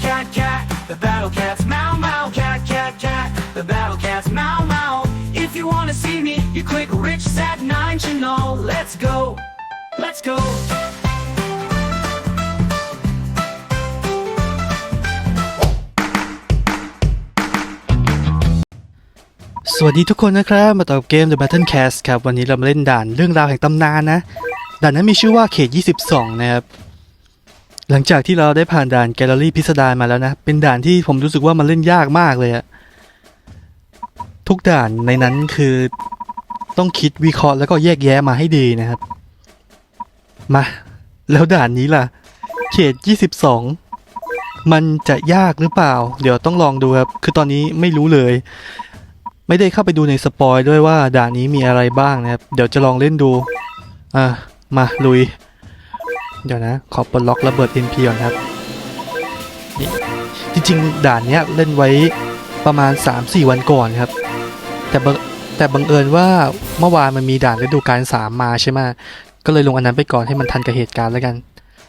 cat, cat, cat. The battle cat's meow, meow, cat, cat, cat. The battle cat's meow, meow. If you wanna see me, you click Rich Sat 9 channel. Let's go. Let's go. สวัสดีทุกคนนะครับ มาต่อเกม The Battle Cast ครับ วันนี้เรามาเล่นด่านเรื่องราวแห่งตำนานนะ ด่านนั้นมีชื่อว่าเขต 22 นะครับ หลังจากที่เราได้ผ่านด่านแกลเลอรี่พิสดารมาแล้วนะ เป็นด่านที่ผมรู้สึกว่ามันเล่นยากมากเลยอะทุกด่านในนั้นคือต้องคิดวิเคราะห์แล้วก็แยกแยะมาให้ดีนะครับ มา แล้วด่านนี้ล่ะ เขต 22 มันจะยากหรือเปล่า เดี๋ยวต้องลองดูครับ คือตอนนี้ไม่รู้เลย ไม่ได้เข้าไปดูในสปอยด้วยว่าด่านนี้มีอะไรบ้างนะครับ เดี๋ยวจะลองเล่นดู อะ มาลุย เดี๋ยวนะ ขอปลดล็อกระเบิด NP ก่อนครับนี่จริงๆ ด่านเนี้ยเล่นไว้ประมาณ 3-4 วันก่อนครับ แต่แต่บังเอิญว่าเมื่อวานมันมีด่านฤดูกาล3มาใช่ไหมก็เลยลงอันนั้นไปก่อนให้มันทันกับเหตุการณ์แล้วกัน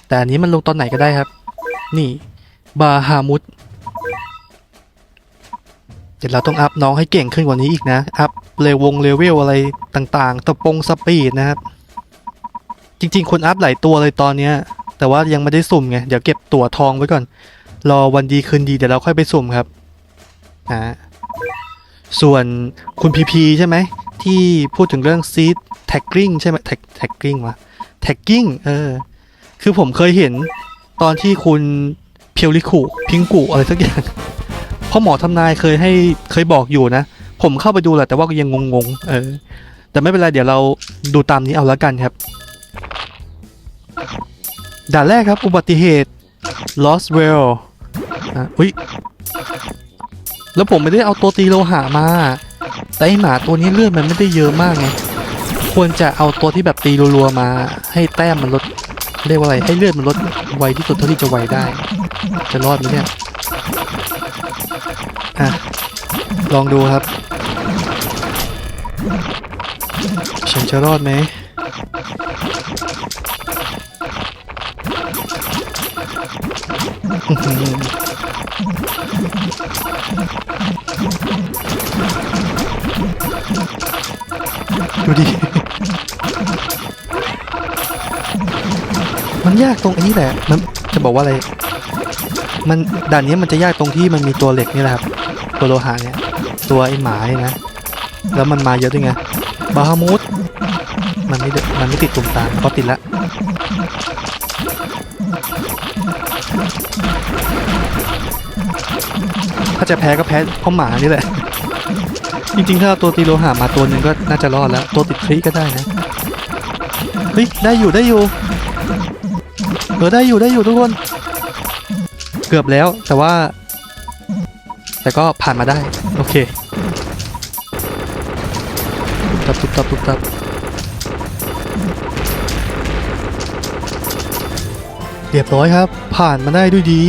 แต่อันนี้มันลงตอนไหนก็ได้ครับ นี่บาฮามุดเดี๋ยวเราต้องอัพน้องให้เก่งขึ้นกว่านี้อีกนะ อัพเลวงเลเวลอะไรต่างๆ ตะปงสปีดนะครับ จริง ๆ คนอัพหลายตัวเลยตอนเนี้ย แต่ว่ายังไม่ได้สุ่มไง เดี๋ยวเก็บตั๋วทองไว้ก่อน รอวันดีคืนดีเดี๋ยวเราค่อยไปสุ่มครับอ่าส่วนคุณพีพีใช่ไหม ที่พูดถึงเรื่องซีดแท็กกิ้งใช่ไหมแท็กแท็กกิ้งวะแท็กกิ้งเออ คือผมเคยเห็นตอนที่คุณเพียวริคุพิงกุอะไรสักอย่างเพราะหมอทำนายเคยให้เคยบอกอยู่นะ ผมเข้าไปดูแหละแต่ว่าก็ยังงงๆเออแต่ไม่เป็นไรเดี๋ยวเราดูตามนี้เอาล้วกันครับ ด่านแรกครับ อุบัติเหตุ Lost Well อะอุ้ย แล้วผมไม่ได้เอาตัวตีโลหะมา แต่หมาตัวนี้เลือดมันไม่ได้เยอะมากไง ควรจะเอาตัวที่แบบตีรัวๆมา ให้แต้มมันลด เรียกว่าอะไร ให้เลือดมันลดไวที่สุดเท่าที่จะไวได้ จะรอดไหมเนี่ย อะ ลองดูครับ ฉันจะรอดไหม ดูดิ มันยากตรงนี้แหละ มันจะบอกว่าอะไร มันด่านนี้มันจะยากตรงที่มันมีตัวเหล็กนี่แหละครับ ตัวโลหะเนี่ย ตัวไอ้หมาเนี่ยนะ แล้วมันมาเยอะด้วยไง บาฮามูดมันไม่ดมันไม่ติดตุ่มตามเพราะติดละ ถ้าจะแพ้ก็แพ้เพราะหมานี่แหละ จริงๆ ถ้าเอาตัวตีโลหะมาตัวหนึ่งก็น่าจะรอดแล้ว ตัวติดคลีก็ได้นะ เฮ้ย ได้อยู่ได้อยู่ เออได้อยู่ได้อยู่ทุกคน เกือบแล้วแต่ว่า แต่ก็ผ่านมาได้ โอเคตับตุบตับตุบตับเรียบร้อยครับ ผ่านมาได้ด้วยดี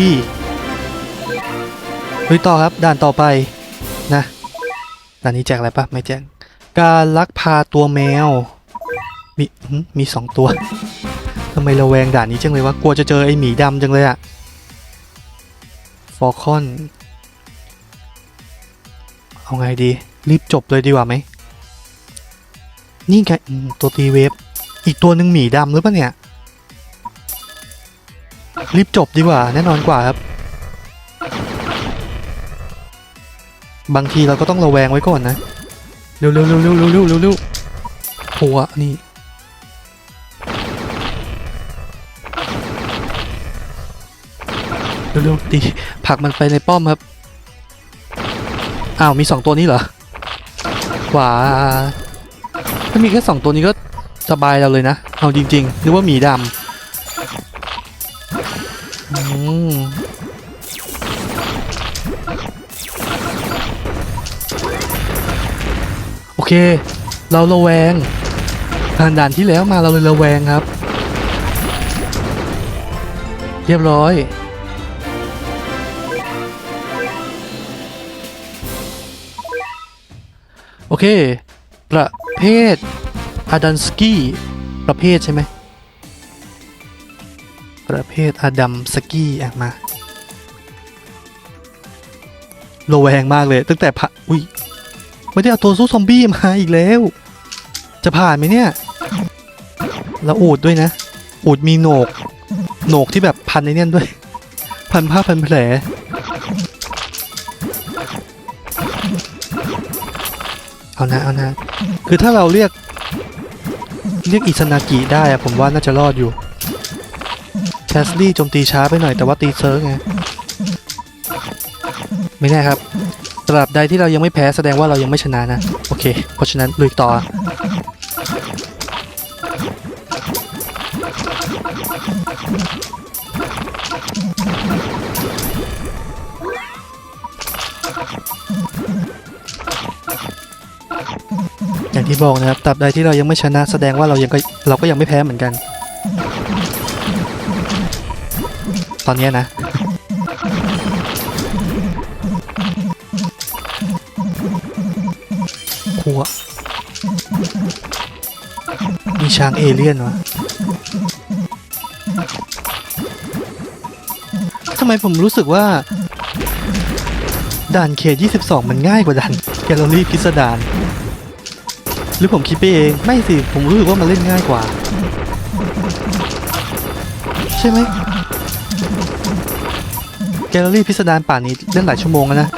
ลุยต่อครับด่านต่อไปนะด่านนี้แจกอะไรปะไม่แจกการลักพาตัวแมว มีมีสองตัวทำไมเราแวงด่านนี้จังเลยวะกลัวจะเจอไอหมีดำจังเลยอะฟอร์คอนเอาไงดี รีบจบเลยดีกว่าไหม นี่ไงตัวตีเวฟอีกตัวหนึ่งหมีดำหรือเปล่าเนี่ย รีบจบดีกว่า แน่นอนกว่าครับ บางทีเราก็ต้องระแวงไว้ก่อนนะ เร็วเร็วเร็วเร็วเร็วเร็วเร็วหัวนี่เร็วๆดีผักมันไปในป้อมครับ อ้าว มีสองตัวนี้เหรอขวาถ้ามีแค่สองตัวนี้ก็สบายเราเลยนะ เอาจริงๆนึกว่าหมีดำอืม เค เราระแวงผ่านด่านที่แล้วมาเราเลยระแวงครับ เรียบร้อย โอเค ประเภทอาดันสกี้ประเภทใช่ไหม ประเภทอดัมสกี้อะมาระแวงมากเลย ตั้งแต่ผ่าอุ้ย ไม่ได้เอาตัวสู้ซอมบี้มาอีกแล้ว จะผ่านไหมเนี่ยแล้วอูดด้วยนะ อูดมีโหนก โหนกที่แบบพันในเนี่ยด้วย พันผ้าพันแผล เอานะเอานะ คือถ้าเราเรียก เรียกอิซานากิได้อะผมว่าน่าจะรอดอยู่แคสลี่โจมตีช้าไปหน่อยแต่ว่าตีเซิร์ฟไง ไม่แน่ครับ ตราบใดที่เรายังไม่แพ้แสดงว่าเรายังไม่ชนะนะ โอเค เพราะฉะนั้นลุยต่อ อย่างที่บอกนะครับตราบใดที่เรายังไม่ชนะ แสดงว่าเรายังก็เราก็ยังไม่แพ้เหมือนกัน ตอนนี้นะ หัวมีช้างเอเลี่ยนวะทำไมผมรู้สึกว่าด่านเขต22 มันง่ายกว่าด่านแกลเลอรี่พิสดารหรือผมคิดไปเอง ไม่สิ ผมรู้สึกว่ามันเล่นง่ายกว่า ใช่ไหมแกลเลอรี่พิสดารป่านนี้เล่นหลายชั่วโมงแล้วนะ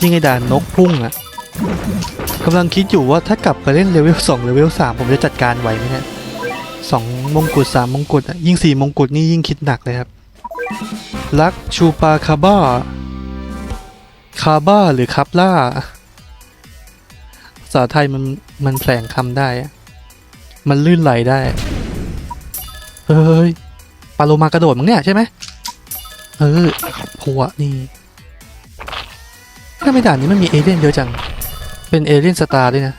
ยิ่งไอ้ด่านนกพุ่งอะ กำลังคิดอยู่ว่าถ้ากลับไปเล่นเลเวล2เลเวล3ผมจะจัดการไหวไหมเนี่ยสองมงกุฎสามมงกุฎอะยิ่งสี่มงกุฎนี่ยิ่งคิดหนักเลยครับ ลักชูปาคาบ้า คาบ้าหรือคับล่าภาษาไทยมันมันแผลงคำได้ มันลื่นไหลได้ เฮ้ยปาโลมากระโดดมั้งเนี่ยใช่ไหมเออหัวนี่ถ้าไม่ด่านนี้มันมีเอเลี่ยนเยอะจัง เป็นเอเลี่ยนสตาร์ด้วยนะ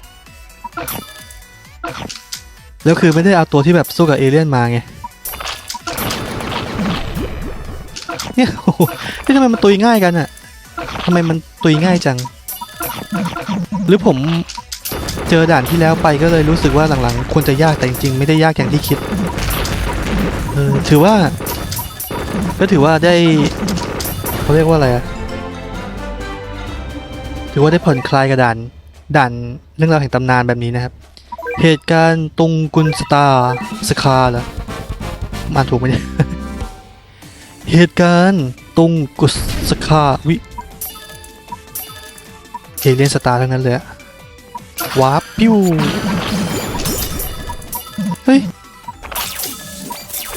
แล้วคือไม่ได้เอาตัวที่แบบสู้กับเอเลี่ยนมาไง เนี่ยโอ้โหนี่ทำไมมันตุยง่ายกันอะทำไมมันตุยง่ายจัง หรือผมเจอด่านที่แล้วไปก็เลยรู้สึกว่าหลังๆควรจะยากแต่จริงๆไม่ได้ยากอย่างที่คิด เออถือว่า ก็ถือว่าได้เขาเรียกว่าอะไรอะถือว่าได้ผ่อนคลายกับด่าน ด่านเรื่องราวแห่งตำนานแบบนี้นะครับ เหตุการณ์ตุงกุนสตาร์สคาเหรอมาถูกไหมเนี่ย เหตุการณ์ตุงกุสคาวิเอเลียนสตาร์ทั้งนั้นเลยอะวาร์ปปิ้วเฮ้ย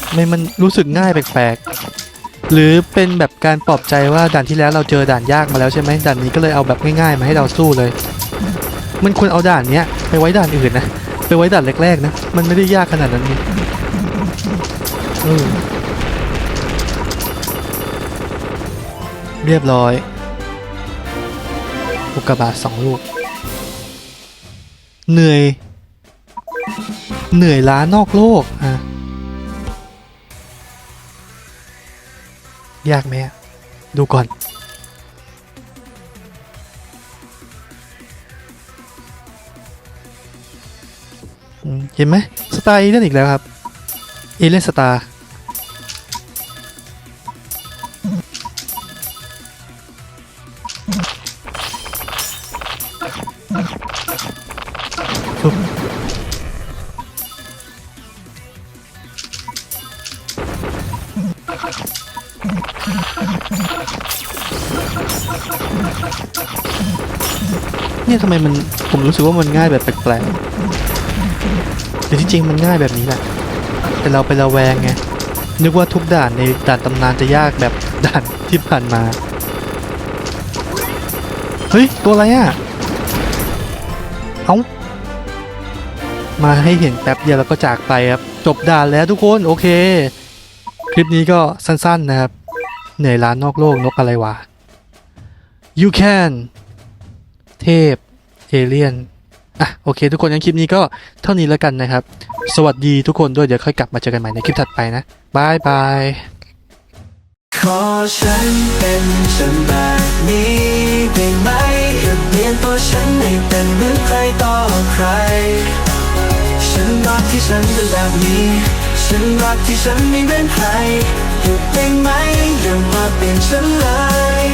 ทำไมมันรู้สึกง่ายแปลกๆ หรือเป็นแบบการปลอบใจว่าด่านที่แล้วเราเจอด่านยากมาแล้วใช่ไหมด่านนี้ก็เลยเอาแบบง่ายๆมาให้เราสู้เลย มันควรเอาด่านเนี้ยไปไว้ด่านอื่นนะ ไปไว้ด่านแรกๆนะ มันไม่ได้ยากขนาดนั้นนี่เออเรียบร้อยอุกกาบาตสองลูก เหนื่อย เหนื่อยล้านอกโลกอะยากไหมดูก่อน เห็นไหมสตาร์เอเลียนอีกแล้วครับ เอเลียนสตาร์ปุ๊บเนี่ยทำไมมัน ผมรู้สึกว่ามันง่ายแบบแปลกๆ แต่ที่จริงมันง่ายแบบนี้แหละ แต่เราไประแวงไง นึกว่าทุกด่านในด่านตำนานจะยากแบบด่านที่ผ่านมา เฮ้ย ตัวอะไรอะ เอามาให้เห็นแป๊บเดียวแล้วก็จากไปครับ จบด่านแล้วทุกคน โอเค คลิปนี้ก็สั้นๆนะครับ เหนื่อยล้านนอกโลกนกอะไรวะ you can เทพ เอเลียน อะโอเค ทุกคนงั้นคลิปนี้ก็เท่านี้แล้วกันนะครับ สวัสดีทุกคนด้วยเดี๋ยวค่อยกลับมาเจอกันใหม่ในคลิปถัดไปนะบายบายขอฉันเป็นฉันแบบนี้ได้ไหมหยุดเปลี่ยนตัวฉันให้เป็นเหมือนใครต่อใคร ฉันรักที่ฉันเป็นแบบนี้ ฉันรักที่ฉันไม่เป็นใครหยุดได้ไหมอย่ามาเปลี่ยนฉันเลย